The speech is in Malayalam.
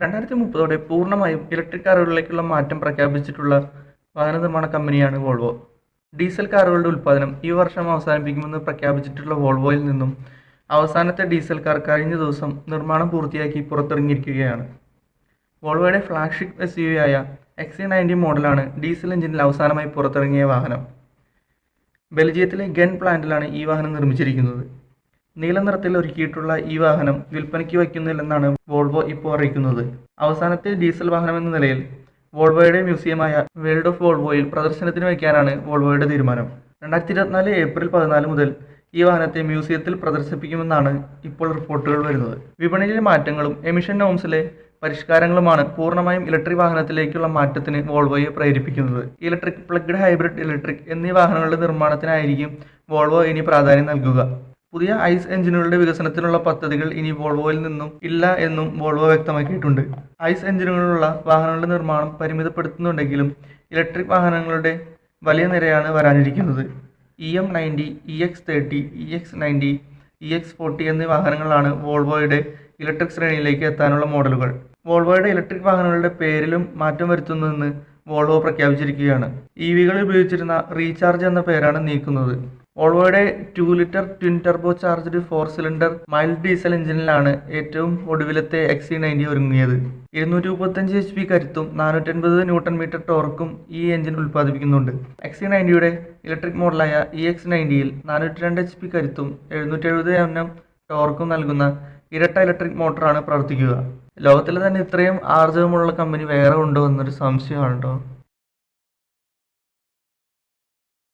രണ്ടായിരത്തി മുപ്പതോടെ പൂർണമായും ഇലക്ട്രിക് കാറുകളിലേക്കുള്ള മാറ്റം പ്രഖ്യാപിച്ചിട്ടുള്ള വാഹന നിർമ്മാണ കമ്പനിയാണ് വോൾവോ. ഡീസൽ കാറുകളുടെ ഉൽപ്പാദനം ഈ വർഷം അവസാനിപ്പിക്കുമെന്ന് പ്രഖ്യാപിച്ചിട്ടുള്ള വോൾവോയിൽ നിന്നും അവസാനത്തെ ഡീസൽ കാർ കഴിഞ്ഞ ദിവസം നിർമ്മാണം പൂർത്തിയാക്കി പുറത്തിറങ്ങിയിരിക്കുകയാണ്. വോൾവോയുടെ ഫ്ലാഗ്ഷിപ്പ് എസ് യു ആയ എക്സി നയന്റി മോഡലാണ് ഡീസൽ എഞ്ചിനിൽ അവസാനമായി പുറത്തിറങ്ങിയ വാഹനം. ബെൽജിയത്തിലെ ഗൻ പ്ലാന്റിലാണ് ഈ വാഹനം നിർമ്മിച്ചിരിക്കുന്നത്. നീല നിറത്തിൽ ഒരുക്കിയിട്ടുള്ള ഈ വാഹനം വിൽപ്പനയ്ക്ക് വയ്ക്കുന്നില്ലെന്നാണ് വോൾവോ ഇപ്പോൾ അറിയിക്കുന്നത്. അവസാനത്തെ ഡീസൽ വാഹനം എന്ന നിലയിൽ വോൾവോയുടെ മ്യൂസിയമായ വേൾഡ് ഓഫ് വോൾവോയിൽ പ്രദർശനത്തിന് വയ്ക്കാനാണ് വോൾവോയുടെ തീരുമാനം. രണ്ടായിരത്തി ഇരുപത്തിനാല് ഏപ്രിൽ പതിനാല് മുതൽ ഈ വാഹനത്തെ മ്യൂസിയത്തിൽ പ്രദർശിപ്പിക്കുമെന്നാണ് ഇപ്പോൾ റിപ്പോർട്ടുകൾ വരുന്നത്. വിപണിയിലെ മാറ്റങ്ങളും എമിഷൻ നോംസിലെ പരിഷ്കാരങ്ങളുമാണ് പൂർണമായും ഇലക്ട്രിക് വാഹനത്തിലേക്കുള്ള മാറ്റത്തിന് വോൾവോയെ പ്രേരിപ്പിക്കുന്നത്. ഇലക്ട്രിക് പ്ലഗ്ഡ് ഹൈബ്രിഡ് ഇലക്ട്രിക് എന്നീ വാഹനങ്ങളുടെ നിർമ്മാണത്തിനായിരിക്കും വോൾവോ ഇനി പ്രാധാന്യം നൽകുക. പുതിയ ഐസ് എഞ്ചിനുകളുടെ വികസനത്തിനുള്ള പദ്ധതികൾ ഇനി വോൾവോയിൽ നിന്നും ഇല്ല എന്നും വോൾവോ വ്യക്തമാക്കിയിട്ടുണ്ട്. ഐസ് എഞ്ചിനുകളുള്ള വാഹനങ്ങളുടെ നിർമ്മാണം പരിമിതപ്പെടുത്തുന്നുണ്ടെങ്കിലും ഇലക്ട്രിക് വാഹനങ്ങളുടെ വലിയ നിരയാണ് വരാനിരിക്കുന്നത്. E M ninety E X thirty E X ninety E X forty എന്നീ വാഹനങ്ങളാണ് വോൾവോയുടെ ഇലക്ട്രിക് ശ്രേണിയിലേക്ക് എത്താനുള്ള മോഡലുകൾ. വോൾവോയുടെ ഇലക്ട്രിക് വാഹനങ്ങളുടെ പേരിലും മാറ്റം വരുത്തുന്നതെന്ന് വോൾവോ പ്രഖ്യാപിച്ചിരിക്കുകയാണ്. ഇ വികൾ ഉപയോഗിച്ചിരുന്ന റീചാർജ് എന്ന പേരാണ് നീക്കുന്നത്. വോൾവോയുടെ two litre twin turbo charged four cylinder mild diesel എഞ്ചിനിലാണ് ഏറ്റവും ഒടുവിലത്തെ എക്സി നയന്റി ഒരുങ്ങിയത്. ഇരുന്നൂറ്റി മുപ്പത്തഞ്ച് എച്ച് പി കരുത്തും നാനൂറ്റൻപത് ന്യൂട്ടൺ മീറ്റർ ടോർക്കും ഈ എഞ്ചിൻ ഉൽപ്പാദിപ്പിക്കുന്നുണ്ട്. എക്സി നയന്റിയുടെ ഇലക്ട്രിക് മോഡലായ ഇ എക്സ് നയന്റിയിൽ നാനൂറ്റി രണ്ട് എച്ച് പി കരുത്തും എഴുന്നൂറ്റി എഴുപത് എം എം ടോർക്കും നൽകുന്ന ഇരട്ട ഇലക്ട്രിക് മോട്ടറാണ് പ്രവർത്തിക്കുക. ലോകത്തിൽ തന്നെ ഇത്രയും ആർജവമുള്ള കമ്പനി വേറെ ഉണ്ടോ എന്നൊരു സംശയമാണ് കേട്ടോ